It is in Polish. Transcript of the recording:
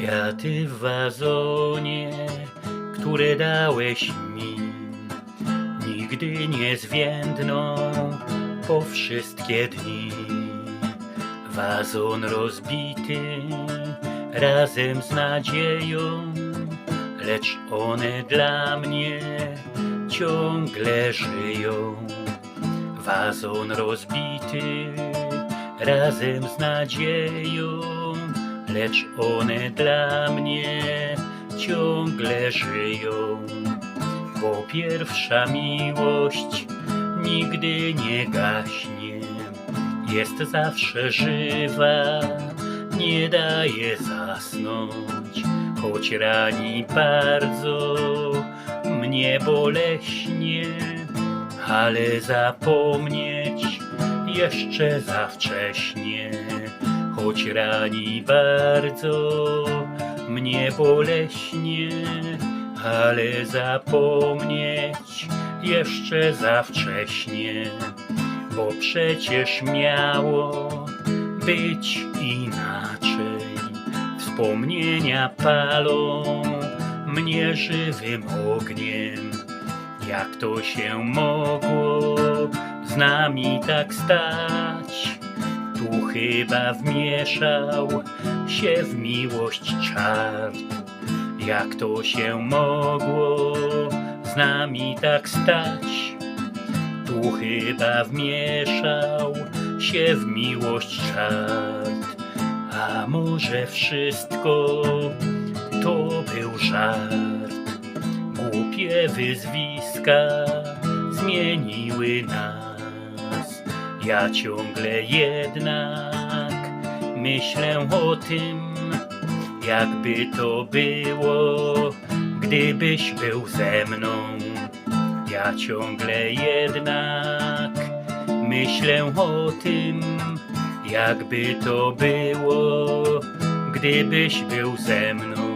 Kwiaty w wazonie, które dałeś mi, nigdy nie zwiędną po wszystkie dni. Wazon rozbity razem z nadzieją, lecz one dla mnie ciągle żyją. Wazon rozbity razem z nadzieją, lecz one dla mnie ciągle żyją. Bo pierwsza miłość nigdy nie gaśnie, jest zawsze żywa, nie daje zasnąć, choć rani bardzo mnie boleśnie, ale zapomnieć jeszcze za wcześnie, choć rani bardzo mnie boleśnie, ale zapomnieć jeszcze za wcześnie, bo przecież miało być inaczej. Wspomnienia palą mnie żywym ogniem. Jak to się mogło z nami tak stać? Chyba wmieszał się w miłość czart. Jak to się mogło z nami tak stać? Tu chyba wmieszał się w miłość czart. A może wszystko to był żart? Głupie wyzwiska zmieniły nas. Ja ciągle jednak myślę o tym, jakby to było, gdybyś był ze mną. Ja ciągle jednak myślę o tym, jakby to było, gdybyś był ze mną.